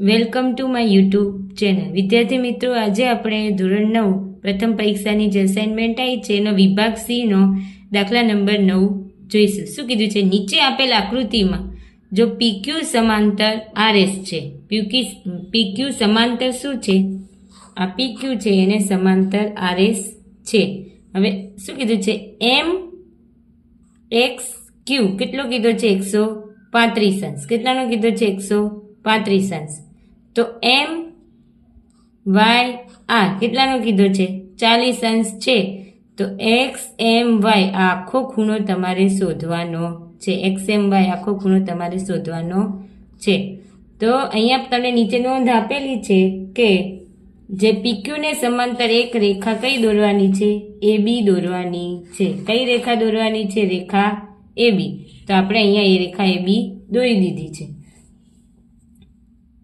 Welcome to my YouTube channel. વિદ્યાર્થી મિત્રો, આજે આપણે ધોરણ નવ, પ્રથમ પરીક્ષાની જે અસાઇનમેન્ટ આવી છે, એનો વિભાગ સીનો દાખલા નંબર નવ જોઈશું. શું કીધું છે? નીચે આપેલ આકૃતિમાં જો પીક્યુ સમાંતર આરએસ છે. પીક્યુ પીક્યુ સમાંતર શું છે? આ પીક્યુ છે, એને સમાંતર આરએસ છે. હવે શું કીધું છે? એમ એક્સ ક્યુ કેટલો કીધો છે? એકસો પાંત્રીસ અંશ. કેટલાનો કીધો છે? એકસો પાંત્રીસ અંશ. તો એમ વાય આર કેટલાનો કીધો છે? ચાલીસ અંશ છે. તો એક્સ, એમ, વાય આ આખો ખૂણો તમારે શોધવાનો છે. એક્સ, એમ, વાય, આખો ખૂણો તમારે શોધવાનો છે. તો અહીંયા તમને નીચે નોંધ આપેલી છે કે જે પીક્યુને સમાંતર એક રેખા કઈ દોરવાની છે? એ બી દોરવાની છે. કઈ રેખા દોરવાની છે? રેખા એ બી તો આપણે અહીંયા એ રેખા એ બી દોરી દીધી છે.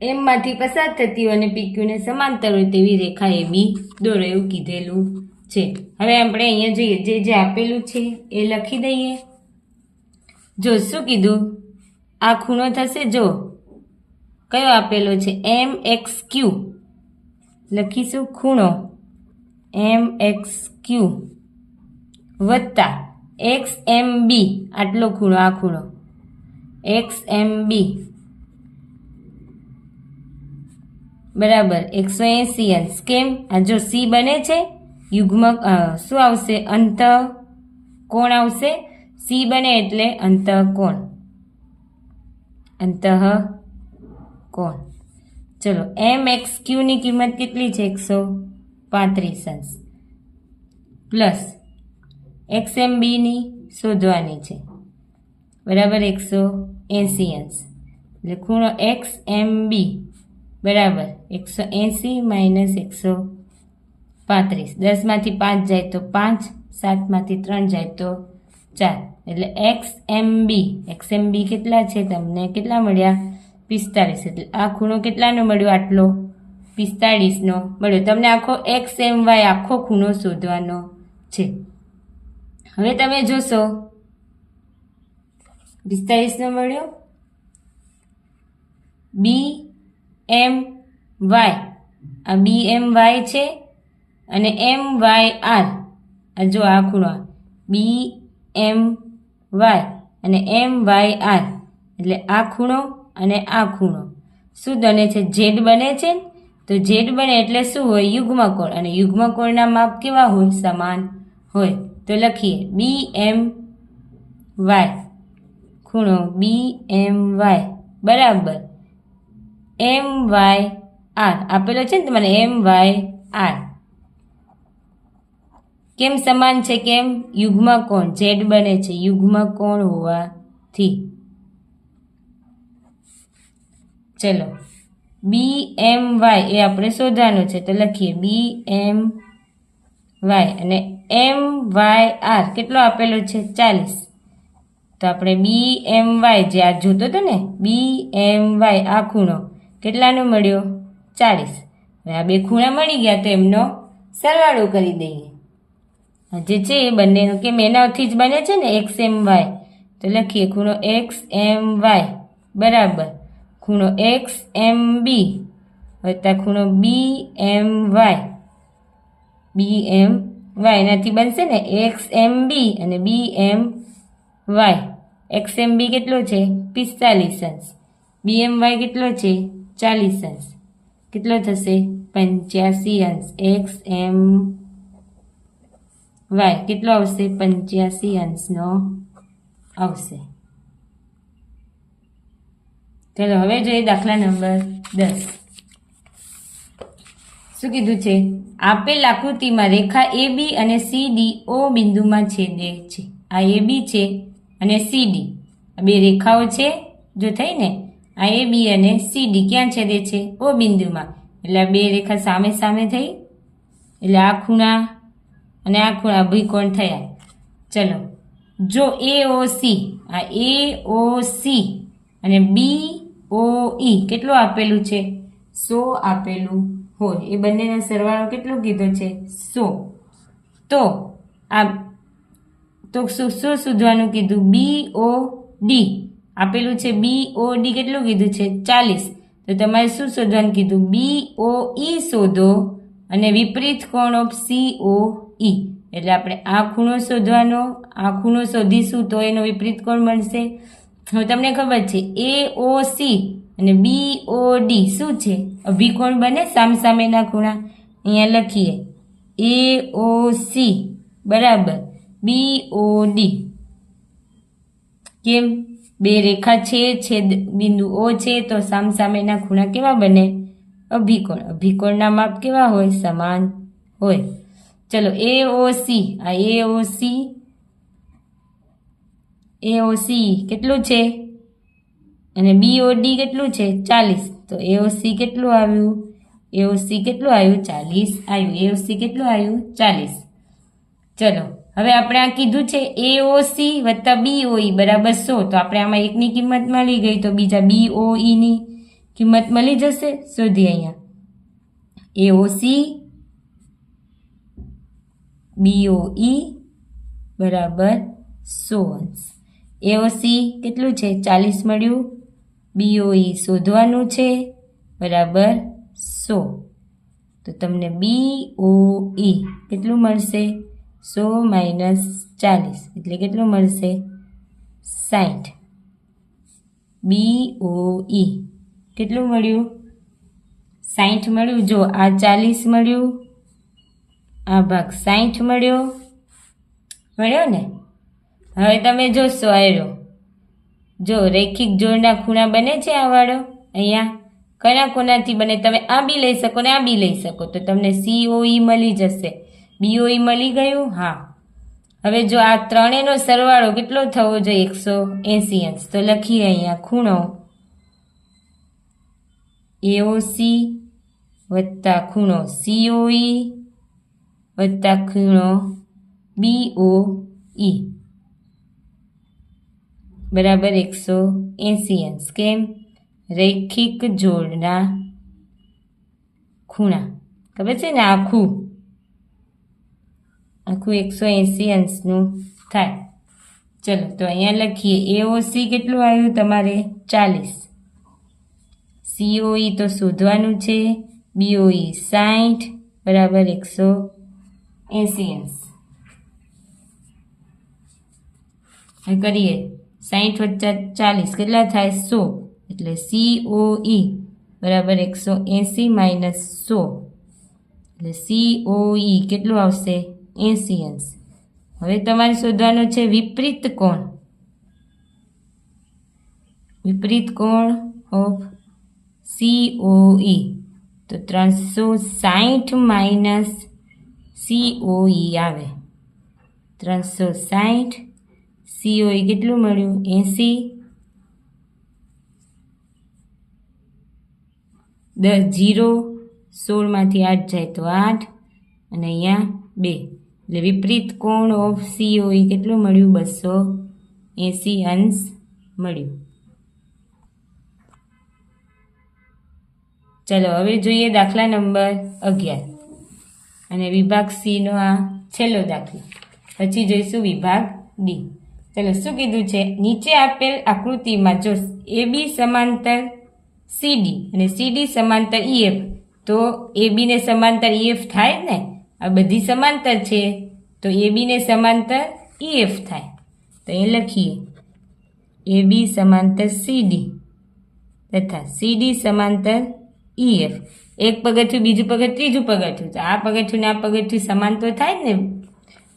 એમમાંથી પસાર થતી હોય અને પીક્યુને સમાંતર હોય તેવી રેખા એ બી દોરો એવું કીધેલું છે. હવે આપણે અહીંયા જોઈએ. જે જે આપેલું છે એ લખી દઈએ. જો શું કીધું? આ ખૂણો થશે જો. કયો આપેલો છે? M X Q. લખીશું ખૂણો. M X Q. વત્તા એક્સ એમ બી. આટલો ખૂણો, આ ખૂણો. X M B. બરાબર, એકસો એંસી અંશ કેમ? આ જો સી બને છે યુગ્મ શું આવશે? અંત કોણ આવશે. સી બને એટલે અંત કોણ અંત કોણ ચલો, એમ એક્સ ક્યુની કિંમત કેટલી છે? એકસો પાંત્રીસ અંશ પ્લસ, એક્સ એમ બીની શોધવાની છે. બરાબર, એકસો એંસી અંશ એટલે ખૂણો એક્સ એમ બી. બરાબર. એકસો એંસી માઇનસ એકસો પાંત્રીસ. દસમાંથી પાંચ જાય તો પાંચ, સાતમાંથી ત્રણ જાય તો ચાર. એટલે એક્સ એમ બી. એક્સ એમ બી કેટલા છે? તમને કેટલા મળ્યા? પિસ્તાળીસ. એટલે આ ખૂણો કેટલાનો મળ્યો? આટલો પિસ્તાળીસનો મળ્યો. તમને આખો એક્સ એમ વાય આખો ખૂણો શોધવાનો છે. હવે તમે જોશો. પિસ્તાળીસનો મળ્યો. બી એમ વાય આ બી એમ વાય છે અને એમ વાય આર આ જો આ ખૂણો બી એમ વાય અને એમ વાય આર એટલે આ ખૂણો અને આ ખૂણો. શું બને છે? ઝેડ બને છે? તો ઝેડ બને એટલે શું હોય? યુગ્મકોણ. અને યુગ્મકોણના માપ કેવા હોય? સમાન હોય. તો લખીએ. બી એમ વાય ખૂણો. બી એમ વાય બરાબર. એમ વાય આર આપેલો છે ને તમારે એમ વાય આર કેમ સમાન છે કેમ? યુગમાં કોણ? ઝેડ બને છે. યુગમાં કોણ હોવાથી. ચલો. બી એમ વાય એ આપણે શોધવાનું છે તો લખીએ. બી એમ વાય અને એમ વાય આર કેટલો આપેલો છે? ચાલીસ. તો આપણે બી એમ વાય જે આ જોતો હતો ને? બી એમ વાય આ ખૂણો. કેટલાનો મળ્યો? ચાલીસ હવે આ બે ખૂણા મળી ગયા તો એમનો સરવાળો કરી દઈએ. જે છે એ બંનેનો કેમ એનાથી જ બને છે ને? X M Y. તો લખીએ, ખૂણો એક્સ એમ વાય. બરાબર. ખૂણો એક્સ એમ બી વત્તા ખૂણો બી એમ વાય. બી એમ વાય. એનાથી બનશે ને? એક્સ એમ બી અને બી એમ વાય. એક્સ એમ બી કેટલો છે? પિસ્તાલીસ અંશ. બી એમ વાય કેટલો છે? ચાલીસ અંશ. કેટલો થશે? પંચ્યાસી અંશ. એક્સ એમ વાય કેટલો આવશે? પંચ્યાસી અંશનો આવશે. ચલો, હવે જોઈએ દાખલા નંબર દસ. શું કીધું છે? આપેલ આકૃતિમાં રેખા એ બી અને સી ડી ઓ બિંદુમાં છેદે છે. આ એ બી છે અને સી ડી બે રેખાઓ છે. જો થઈ ને આ એ બી અને સી ડી ક્યાં છેદે છે? ઓ, બિંદુમાં. એટલે આ બે રેખા સામે સામે થઈ. એટલે આ ખૂણા અને આ ખૂણા ભૂકોણ થયા. ચલો. જો એ ઓ સી આ એ ઓ સી અને બી ઓ ઈ કેટલું આપેલું છે? સો આપેલું હોય. એ બંનેનો સરવાળો કેટલો કીધો છે? સો. તો આ, તો શું શું શોધવાનું કીધું? બી ઓ ડી આપેલું છે બી ઓ ડી કેટલું કીધું છે? ચાલીસ. તો તમારે શું શોધવાનું કીધું? બી ઓ ઈ શોધો અને વિપરીત કોણ ઓફ સી ઓ ઈ એટલે આપણે આ ખૂણો શોધવાનો, આ ખૂણો શોધીશું તો એનો વિપરીત કોણ મળશે હવે તમને ખબર છે એ ઓ સી અને બી ઓ ડી શું છે? અભિકોણ બને સામસામેના ખૂણા. અહીંયા લખીએ એ ઓ સી બરાબર બી ઓ ડી કેમ? બે રેખા છે, છેદ બિંદુ ઓ છે, તો સામસામેના ખૂણા કેવા બને? અભિકોણ. અભિકોણના માપ કેવા હોય? સમાન હોય. ચલો, એ ઓ સી. આ એ ઓ સી. એ ઓ સી કેટલું છે? અને બી ઓ ડી કેટલું છે? ચાલીસ. તો એ ઓ સી કેટલું આવ્યું? એ ઓ સી કેટલું આવ્યું? ચાલીસ આવ્યું. એ ઓ સી કેટલું આવ્યું? ચાલીસ. ચલો હવે આપણે આ કીધું છે એ ઓ સી વત્તા બી ઓ ઈ બરાબર સો. તો આપણે આમાં એકની કિંમત મળી ગઈ, તો બીજા બી ઓ ઈની કિંમત મળી જશે. શોધી અહીંયા. એ ઓ સી બી ઓ ઈ બરાબર સો. અંશ એ ઓ સી કેટલું છે? ચાલીસ મળ્યું. બી ઓ ઈ શોધવાનું છે, બરાબર સો. તો તમને બી ઓ ઈ કેટલું મળશે? સો માઇનસ ચાલીસ. એટલે કેટલું મળશે? સાઠ બી ઓ ઈ કેટલું મળ્યું? સાઠ મળ્યું. જો આ ચાલીસ મળ્યું, આ ભાગ સાઠ મળ્યો. મળ્યો ને? હવે તમે જોશો આયરો. જો રેખિક જોડના ખૂણા બને છે આ વાળો? અહીંયા? કયા ખૂણાથી બને? તમે આ બી લઈ શકો ને આ બી લઈ શકો. તો તમને સીઓઈ મળી જશે. બીઓઈ મળી ગયું? હા. હવે જો આ ત્રણેયનો સરવાળો કેટલો થવો જોઈએ? એકસો એંસી અંશ. તો લખીએ અહીંયા ખૂણો એઓસી વત્તા ખૂણો સીઓઈ વત્તા ખૂણો બીઓ ઈ બરાબર એકસો એંસી અંશ. કેમ? રૈખિક જોડના ખૂણા. ખબર છે ને? આખું. આખું એકસો એંસી અંશનું થાય. ચલો, તો અહીંયા લખીએ એઓસી કેટલું આવ્યું તમારે? ચાલીસ. સીઓઈ તો શોધવાનું છે. બીઓઈ સાઠ બરાબર એકસો એંસી અંશ. કરીએ. સાઠ વચ્ચે ચાલીસ કેટલા થાય? સો. એટલે સીઓઈ બરાબર એકસો એંસી માઇનસ સો. એટલે સીઓઈ કેટલું આવશે? એંસી અંશ હવે તમારે શોધવાનું છે વિપરીત કોણ? વિપરીત કોણ? Of COE. તો ત્રણસો સાઠ માઇનસ સીઓઈ આવે. ત્રણસો સાઠ સીઓઈ કેટલું મળ્યું? એંસી. દસ જીરો સોળમાંથી આઠ જાય તો આઠ અને અહીંયા બે. એટલે વિપરીત કોણ ઓફ સીઓઈ કેટલું મળ્યું? બસો એંસી અંશ મળ્યું. ચલો, હવે જોઈએ દાખલા નંબર અગિયાર. અને વિભાગ સીનો આ છેલ્લો દાખલો. પછી જોઈશું વિભાગ ડી ચલો, શું કીધું છે? નીચે આપેલ આકૃતિમાં જો એ બી સમાંતર સીડી અને સીડી સમાંતર ઈએફ તો એ બીને સમાંતર ઈએફ થાય ને? આ બધી સમાંતર છે. તો એ બીને સમાંતર એફ થાય. તો એ લખીએ. એ બી સમાંતર સીડી તથા સીડી સમાંતર ઈએફ એક પગથિયું, બીજું પગથિયું, ત્રીજું પગથિયું. તો આ પગથિયું ને આ પગથિયું સમાંતર થાય ને?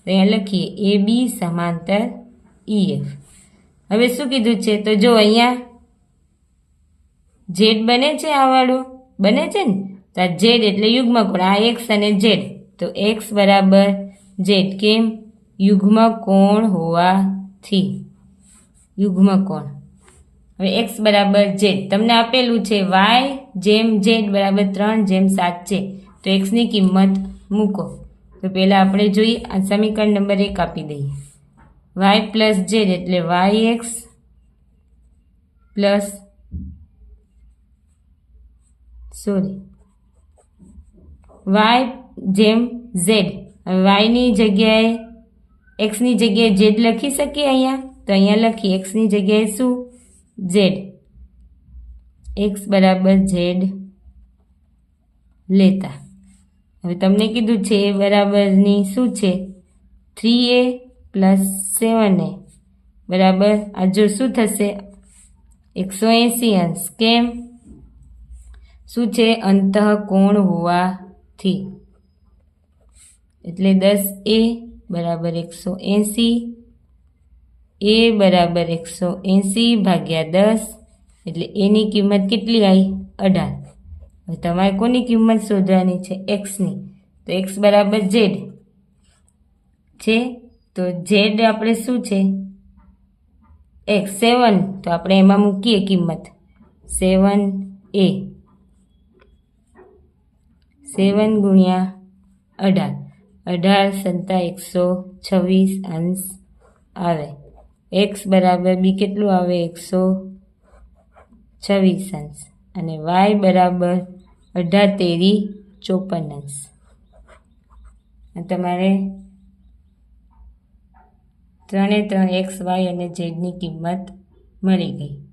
તો અહીંયા લખીએ. એ બી સમાંતર ઈએફ હવે શું કીધું છે? તો જો અહીંયા ઝેડ બને છે આ વાળું? બને છે ને? તો આ ઝેડ એટલે યુગ્મ કોણ આ એક્સ અને ઝેડ તો એક્સ બરાબર ઝેડ કેમ? યુગ્મ કોણ હોવાથી. યુગ્મ કોણ? હવે એક્સ બરાબર ઝેડ તમને આપેલું છે વાય જેમ ઝેડ બરાબર ત્રણ જેમ સાત છે. તો એક્સની કિંમત મૂકો. તો પહેલાં આપણે જોઈએ આ સમીકરણ નંબર એક આપી દઈએ. વાય પ્લસ ઝેડ એટલે Y X plus sorry. Y જેમ ઝેડ. વાયની જગ્યાએ એક્સની જગ્યાએ ઝેડ લખી શકીએ અહીંયા? તો અહીંયા લખીએ એક્સની જગ્યાએ શું? ઝેડ. એક્સ બરાબર ઝેડ લેતા. હવે તમને કીધું છે એ બરાબરની શું છે? Three A plus seven A. બરાબર? આ જો શું થશે? એકસો એંસી અંશ. કેમ? શું છે? અંતઃ કોણ હોવાથી. એટલે દસ એ બરાબર એકસો એંસી, એ બરાબર એકસો એંસી ભાગ્યા દસ, એટલે એની કિંમત કેટલી આવી? અઢાર. હવે તમારે કોની કિંમત શોધવાની છે? એક્સની. તો એક્સ બરાબર ઝેડ. છે? તો ઝેડ આપણે શું છે? એક્સ. સેવન. તો આપણે એમાં મૂકીએ કિંમત. સેવન એ. સેવન ગુણ્યા અઢાર. અઢાર સંતા એકસો છવ્વીસ અંશ આવે. એક્સ બરાબર બી કેટલું આવે? એકસો છવ્વીસ અંશ. અને વાય બરાબર અઢાર તેરી ચોપન અંશ. તમારે ત્રણે ત્રણ એક્સ વાય અને ઝેડની કિંમત મળી ગઈ.